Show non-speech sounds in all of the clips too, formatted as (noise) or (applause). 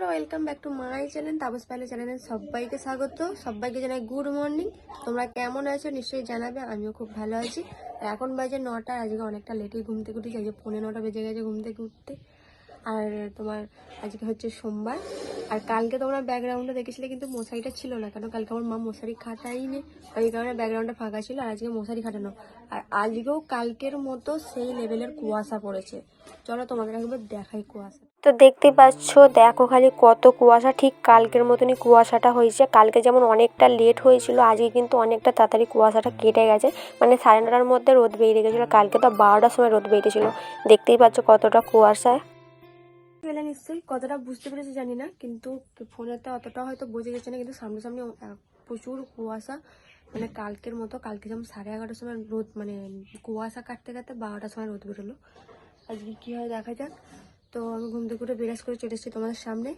বন্ধুরা welcome back to my channel Tapas পাইলে চ্যানেলে সবাইকে স্বাগত। সবাইকে জানাই গুড মর্নিং তোমরা কেমন আছো নিশ্চয়ই জানাবে, আমিও খুব ভালো আছি। এখন বাজে নটা, আজকে অনেকটা লেটেই ঘুম থেকে আজকে পৌনে নটা বেজে গেছে ঘুম থেকে উঠতে। আর তোমার আজকে হচ্ছে সোমবার। আর কালকে তোমরা ব্যাকগ্রাউন্ডে দেখেছিলে কিন্তু মশারিটা ছিল না কারণ কালকে আমার মা মশারি খাটাইনি ওই কারণে ব্যাকগ্রাউন্ডটা ফাঁকা ছিল, আর আজকে মশারি খাটানো। আর আজকেও কালকের মতো সেই লেভেলের কুয়াশা পড়েছে। চলো তোমাদের একবার দেখাই কুয়াশা তো দেখতে পাচ্ছ, দেখো খালি কত কুয়াশা, ঠিক কালকের মতনই কুয়াশাটা হয়েছে। কালকে যেমন অনেকটা লেট হয়েছিল, আজকে কিন্তু অনেকটা তাড়াতাড়ি কুয়াশাটা কেটে গেছে। মানে সাড়ে নটার মধ্যে রোদ বেরিয়ে গেছিল, কালকে তো বারোটার সময় রোদ বেরিয়েছিল। দেখতেই পাচ্ছ কতটা কুয়াশা। গেলে নিশ্চয়ই, কতটা বুঝতে পেরেছি জানি না, কিন্তু ফোনেতে অতটা হয়তো বোঝা গেছে না, কিন্তু সামনে সামনে প্রচুর কুয়াশা। মানে কালকের মতো, কালকে যেমন সাড়ে এগারোটার সময় রোদ মানে কুয়াশা কাটতে কাটতে বারোটার সময় রোদ বেরোলো। আজকে কী হয় দেখা যাক। তো আমি ঘুম থেকে উঠে বিরাজ করে চলে এসেছি তোমাদের সামনে।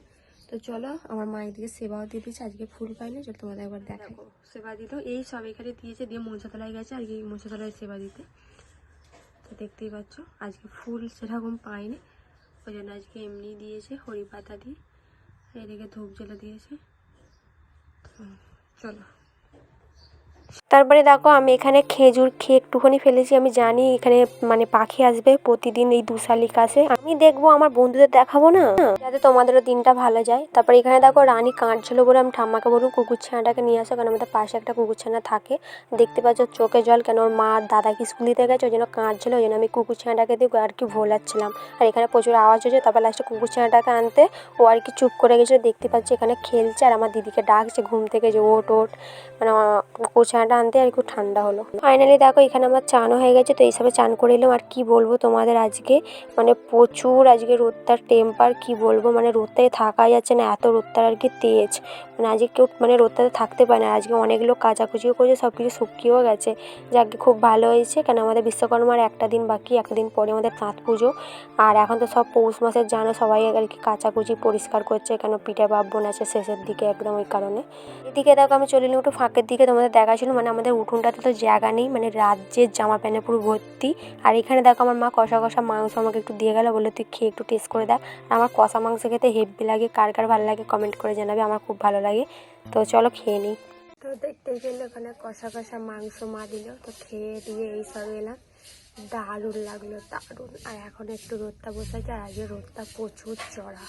তো চলো, আমার মা এদিকে সেবাও দিয়ে দিয়েছে, আজকে ফুল পাইনি চলো তোমাদের একবার দেখাই। সেবা দিল, এই সব এখানে দিয়েছে, দিয়ে মঞ্চতলায় গেছে, আর কি মঞ্চতলায় সেবা দিতে। তো দেখতেই পাচ্ছ, আজকে ফুল সেরকম পাইনি ওই জন্য আজকে এমনি দিয়েছে হরি পাতা দিয়ে এদিকে ধূপ জ্বালা দিয়েছে। চলো। তারপরে দেখো আমি এখানে খেজুর খেয়ে একটুখানি ফেলেছি, আমি জানি এখানে মানে পাখি আসবে, প্রতিদিন এই দু শালিক আসে। আমি দেখব, আমার বন্ধুদের দেখাবো না? যাতে তোমাদেরও দিনটা ভালো যায়। তারপরে এখানে দেখো রানী কাঁদছিল বলে আমি ঠাম্মাকে বলুন কুকুর ছানাটাকে নিয়ে আসো, কারণ আমাদের পাশে একটা কুকুর ছানা থাকে। দেখতে পাচ্ছ চোখে জল, কেন ওর মা দাদাকে স্কুল দিতে গেছে? ওই জন্য কাঁদছিল, ওই জন্য আমি কুকুর ছানাটাকে দিয়ে আর কি ভোলাচ্ছিলাম। আর এখানে প্রচুর আওয়াজ হয়েছে, তারপর লাস্টে কুকুর ছানাটাকে আনতে ও আর কি চুপ করে গেছিল। দেখতে পাচ্ছি এখানে খেলছে আর আমার দিদিকে ডাকছে, ঘুম থেকে যে ওট ওট মানে কুকুর ছানাটা আনতে আর একটু ঠান্ডা হলো। ফাইনালি দেখো, এখানে আমার চানও হয়ে গেছে, তো এইসবে চান করে এলাম। আর কি বলব তোমাদের আজকে? মানে প্রচুর আজকে রোদটার টেম্পার কি বলব? মানে রোদটায় থাকা যাচ্ছে না, এত রোদটার আর কি তেজ। মানে আজকে কেউ মানে রোদটাতে থাকতে পারে না। আজকে অনেক লোক কাচাকুচিও করেছে সব কিছু শুকিয়েও গেছে। যাকে, খুব ভালো হয়েছে। কেন আমাদের বিশ্বকর্মার একটা দিন বাকি, একটা দিন পরে আমাদের তাঁত পুজো। আর এখন তো সব পৌষ মাসের জানো, সবাই আর কি কাচাকুচি পরিষ্কার করছে। কেন পিঠে পার্বণ আছে শেষের দিকে, একদম ওই কারণে। এদিকে দেখো, আমি চলে এলাম একটু ফাঁকের দিকে। তোমাদের দেখা ছিল মানে আমাদের উঠোনটাতে তো জায়গা নেই মানে রাজ্যের জামা প্যান্টে পুরো ভর্তি। আর এখানে দেখো আমার মা কষা কষা মাংস আমাকে একটু দিয়ে গেলো, বলল, তুই খেয়ে একটু টেস্ট করে দেখ। আমার কষা মাংস খেতে হেভি লাগে, কার কার ভালো লাগে কমেন্ট করে জানাবে, আমার খুব ভালো লাগে। তো চলো খেয়ে নিই। তো দেখতে গেলে ওখানে কষা কষা মাংস মা দিল, তো খেয়ে দিয়ে এই সব এলাম। দারুণ লাগল, দারুণ। আর এখন একটু রোদটা বসেছে আর আজকে রোদটা প্রচুর চড়া।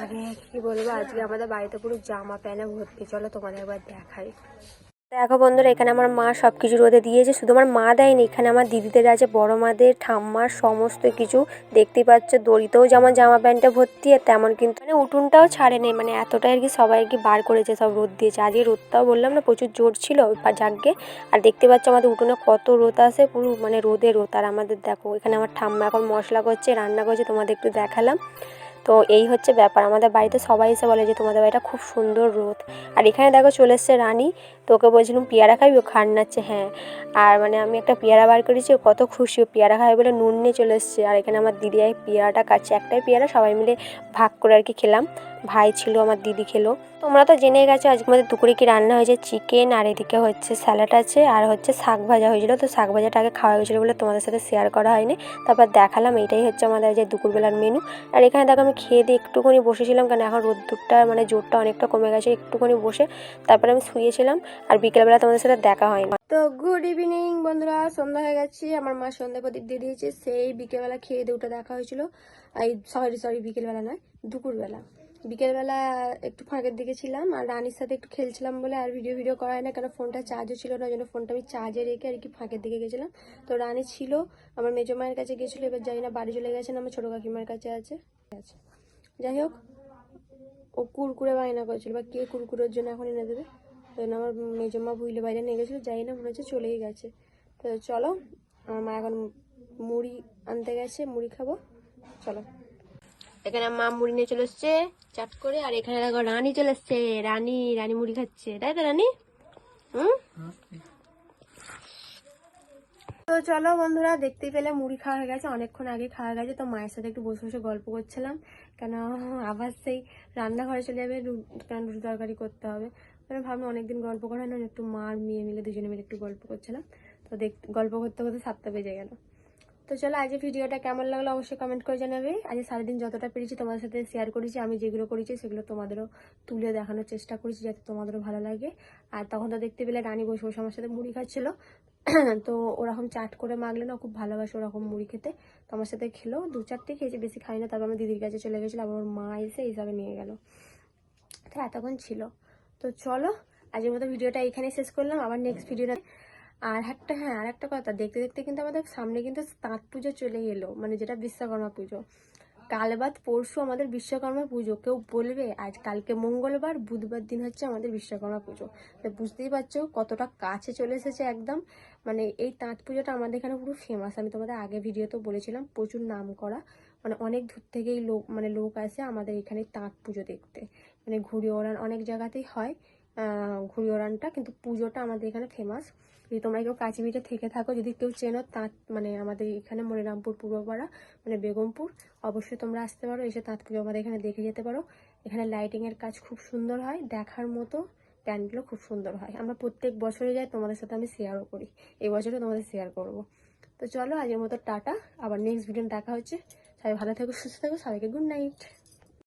মানে কি বলব, আজকে আমাদের বাড়িতে পুরো জামা প্যানে ভর্তি, চলো তোমাদের একবার দেখাই। দেখো বন্ধুরা, এখানে আমার মা সব কিছু রোদে দিয়েছে। শুধু আমার মা দেয়নি, এখানে আমার দিদিদের আছে বড় মাদের ঠাম্মার, সমস্ত কিছু। দেখতেই পাচ্ছ, দড়িতেও যেমন জামা প্যান্টে ভর্তি, আর তেমন কিন্তু মানে উঠুনটাও ছাড়ে নেই মানে এতটাই আর কি সবাই আর কি বার করেছে সব রোদ দিয়েছে। আজকে রোদটাও বললাম না, প্রচুর জোর ছিল যাকে আর দেখতে পাচ্ছ, আমাদের উঠোনে কত রোদ আসে, পুরো মানে রোদে রোদ। আর আমাদের দেখো, এখানে আমার ঠাম্মা এখন মশলা করছে, রান্না করছে, তোমাদের একটু দেখালাম। তো এই হচ্ছে ব্যাপার, আমাদের বাড়িতে সবাই এসে বলে যে, তোমাদের বাড়িটা খুব সুন্দর রোদ। আর এখানে দেখো চলে এসছে রানী। তো ওকে বলছিলাম পেয়ারা খাবি? ও খান নাচ্ছে হ্যাঁ। আর মানে আমি একটা পেয়ারা বার করেছি, ও কত খুশি। ও পেয়ারা খাবে বলে নুন নিয়ে চলে এসছে। আর এখানে আমার দিদি এই পেয়ারাটা কাটছে একটাই পেয়ারা, সবাই মিলে ভাগ করে আর কি খেলাম। ভাই ছিল, আমার দিদি খেলো। তোমরা তো জেনে গেছো, আজকে আমাদের দুপুরে কি রান্না হয়েছে? চিকেন আর এদিকে হচ্ছে স্যালাড আছে। আর হচ্ছে শাক ভাজা হয়েছিল। তো শাক ভাজাটা আগে খাওয়া হয়েছিলো বলে তোমাদের সাথে শেয়ার করা হয়নি। তারপর দেখালাম, এইটাই হচ্ছে আমাদের যে দুপুরবেলার মেনু আর এখানে দেখো, আমি খেয়ে দিয়ে একটুখানি বসেছিলাম। কারণ এখন রোদ্দুরটা মানে জোরটা অনেকটা কমে গেছে। একটুখানি বসে তারপরে আমি শুয়েছিলাম। আর বিকেলবেলা তোমাদের সাথে দেখা হয়নি। তো গুড ইভিনিং বন্ধুরা, সন্ধ্যা হয়ে গেছে। আমার মা সন্ধ্যা প্রদীপ দিয়ে দিয়েছে। সেই বিকেলবেলা খেয়ে দিয়ে উঠে দেখা হয়েছিল। এই সরি সরি বিকেলবেলা নয়, দুপুরবেলা। বিকেলবেলা একটু ফাঁকের দিকে ছিলাম আর রানীর সাথে একটু খেলছিলাম বলে আর ভিডিও ভিডিও করা হয় না কারণ ফোনটা চার্জও ছিল না, ওই জন্য ফোনটা আমি চার্জে রেখে আর কি ফাঁকের দিকে গেছিলাম। তো রানী ছিল, আমার মেজো মায়ের কাছে গেছিল, এবার যাই না বাড়ি চলে গেছেন আমার ছোটো কাকিমার কাছে আছে আছে। যাই হোক, ও কুরকুরে বায়না করেছিল, বা কে কুরকুরের জন্য এখন এনে দেবে? তো জন্য আমার মেজমা ভুইলে বাইরে নিয়ে গেছিল, যাই না, মনে হচ্ছে চলেই গেছে। তো চলো, আমার মা এখন মুড়ি আনতে গেছে, মুড়ি খাব। চলো। এখানে মা মুড়ি নিয়ে চলে এসছে, চাট করে, আর এখানে দেখো রানী চলে এসছে, রানী রানী মুড়ি খাচ্ছে। তাই তো, রানী? হুম? তো চলো বন্ধুরা, দেখতেই পেলে মুড়ি খাওয়া হয়ে গেছে, অনেকক্ষণ আগে খাওয়া গেছে। তো মায়ের সাথে একটু বসে বসে গল্প করছিলাম। কেন, আবার সেই রান্নাঘরে চলে যাবে কারণ রুটি তরকারি করতে হবে। মানে ভাবলাম অনেকদিন গল্প করা না একটু মা মেয়ে মিলে দুজনে মিলে একটু গল্প করছিলাম। তো দেখ, গল্প করতে করতে সাতটা বেজে গেল। তো চলো আজ ভিডিওটা কেমন লাগল অবশ্যই কমেন্ট করে জানাবে। আজ সারাদিন যতটা পেরেছি তোমাদের সাথে শেয়ার করেছি, আমি যেগুলো করেছি সেগুলো তোমাদেরও তুলে দেখানোর চেষ্টা করেছি যাতে তোমাদেরও ভালো লাগে। আর তখন তো দেখতে পেলে রানী বসে বসে আমার সাথে মুড়ি খাচ্ছিল। (clears throat) তো ওরকম চাট করে মাগলে না খুব ভালোবাসে ওরকম মুড়ি খেতে। তো আমার সাথে খেলো, দু চারটে খেয়েছে, বেশি খাই না। তারপর আমার দিদির কাছে চলে গেছিল আবার ওর মা এসে এইসবে নিয়ে গেল। তো এতক্ষণ ছিল। তো চলো, আজকের মতো ভিডিওটা এখানেই শেষ করলাম। আবার নেক্সট ভিডিওটা আর একটা হ্যাঁ আর একটা কথা, দেখতে দেখতে কিন্তু আমাদের সামনে কিন্তু তাঁত পুজো চলে এলো মানে যেটা বিশ্বকর্মা পুজো। কাল বাদ পরশু আমাদের বিশ্বকর্মা পুজো। কেউ বলবে, আজ কালকে মঙ্গলবার, বুধবার দিন হচ্ছে আমাদের বিশ্বকর্মা পুজো। তো বুঝতেই পারছ কতটা কাছে চলে এসেছে একদম। মানে এই তাঁত পুজোটা আমাদের এখানে পুরো ফেমাস আমি তোমাদের আগে ভিডিওতেও বলেছিলাম, প্রচুর নাম করা। মানে অনেক দূর থেকেই লোক মানে লোক আসে আমাদের এখানে তাঁত পুজো দেখতে। মানে ঘুড়ি ওড়ান অনেক জায়গাতেই হয় ঘুড়ি ওড়ানটা। কিন্তু পুজোটা আমাদের এখানে ফেমাস যদি তোমরা কেউ কাচিবিটে থেকে থাকো, যদি কেউ চেনো তাঁত মানে আমাদের এখানে মনিরামপুর পূর্বপাড়া মানে বেগমপুর, অবশ্যই তোমরা আসতে পারো, এসে তাঁত পুজো আমাদের এখানে দেখে যেতে পারো। এখানে লাইটিংয়ের কাজ খুব সুন্দর হয়, দেখার মতো প্যান্টগুলো খুব সুন্দর হয়। আমরা প্রত্যেক বছরে যাই, তোমাদের সাথে আমি শেয়ারও করি। এই বছরও তোমাদের শেয়ার করব। তো চলো, আজকের মতো টাটা, আবার নেক্সট ভিডিও দেখা হচ্ছে। সবাই ভালো থেকো, সুস্থ থেকো, সবাইকে গুড নাইট